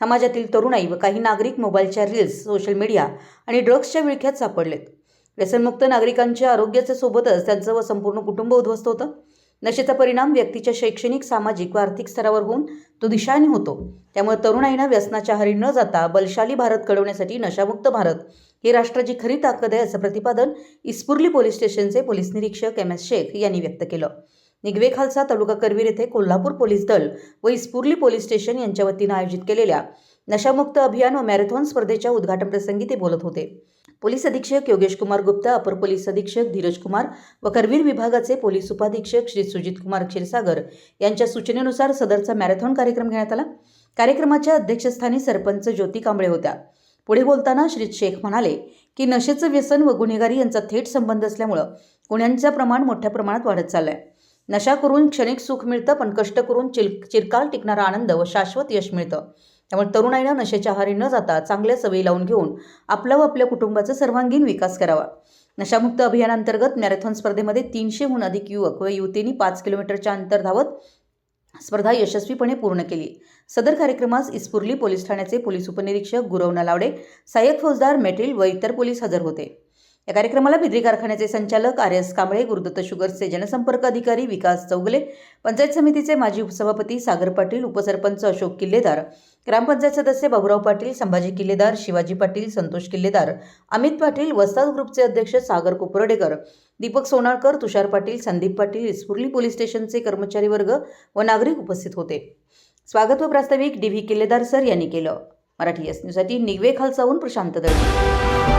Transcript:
समाजातील तरुणाई व काही नागरिक मोबाईलच्या रील्स सोशल मीडिया आणि ड्रग्सच्या विळख्यात सापडलेत. व्यसनमुक्त नागरिकांच्या आरोग्याच्या सोबतच त्यांचं व संपूर्ण कुटुंब उद्ध्वस्त होतं. नशेचा परिणाम व्यक्तीच्या शैक्षणिक सामाजिक व आर्थिक स्तरावर होऊन तो दिशाने होतो. त्यामुळे तरुणाईनं व्यसनाच्या हरी न जाता बलशाली भारत घडवण्यासाठी नशामुक्त भारत ही राष्ट्राची खरी ताकद आहे असं प्रतिपादन इस्पुर्ली पोलीस स्टेशनचे पोलीस निरीक्षक एम एस शेख यांनी व्यक्त केलं. निगवे खालसा तालुका करवीर येथे कोल्हापूर पोलीस दल व इस्पुर्ली पोलीस स्टेशन यांच्या वतीनं आयोजित केलेल्या नशामुक्त अभियान व मॅरेथॉन स्पर्धेच्या उद्घाटन प्रसंगी ते बोलत होते. पोलीस अधीक्षक योगेश कुमार गुप्ता अपर पोलीस अधीक्षक धीरज कुमार व करवीर विभागाचे पोलीस उपाधीक्षक श्री सुजित कुमार क्षीरसागर यांच्या सूचनेनुसार सदरचा मॅरेथॉन कार्यक्रम घेण्यात आला. कार्यक्रमाच्या अध्यक्षस्थानी सरपंच ज्योती कांबळे होत्या. पुढे बोलताना श्री शेख म्हणाले की नशेचं व्यसन व गुन्हेगारी यांचा थेट संबंध असल्यामुळं गुन्ह्यांचं प्रमाण मोठ्या प्रमाणात वाढत चाललं आहे नशा करून क्षणिक सुख मिळतं पण कष्ट करून चिल चिरकाल टिकणारा आनंद व शाश्वत यश मिळतं. त्यामुळे तरुणाईनं नशेच्या आहारी न जाता चांगल्या सवयी लावून घेऊन आपला व आपल्या कुटुंबाचा सर्वांगीण विकास करावा. नशामुक्त अभियानांतर्गत मॅरेथॉन स्पर्धेमध्ये तीनशेहून अधिक युवक व युवतींनी पाच किलोमीटरच्या अंतर धावत स्पर्धा यशस्वीपणे पूर्ण केली. सदर कार्यक्रमास इस्पुर्ली पोलीस ठाण्याचे पोलीस उपनिरीक्षक गुरव नलावडे सहाय्यक फौजदार मेटेल व इतर पोलीस हजर होते. या कार्यक्रमाला बिद्री कारखान्याचे संचालक आर एस कांबळे गुरुदत्त शुगर्सचे जनसंपर्क अधिकारी विकास चौगले पंचायत समितीचे माजी उपसभापती सागर पाटील उपसरपंच अशोक किल्लेदार ग्रामपंचायत सदस्य बाबुराव पाटील संभाजी किल्लेदार शिवाजी पाटील संतोष किल्लेदार अमित पाटील वस्ताद ग्रुपचे अध्यक्ष सागर कोपरडेकर दीपक सोनाळकर तुषार पाटील संदीप पाटील इस्पुर्ली पोलीस स्टेशनचे कर्मचारी वर्ग व नागरिक उपस्थित होते. स्वागत व प्रास्ताविक डी व्ही किल्लेदार सर यांनी केलं. मराठी एस न्यूजसाठी निगवे खालसाहून प्रशांत दळवी.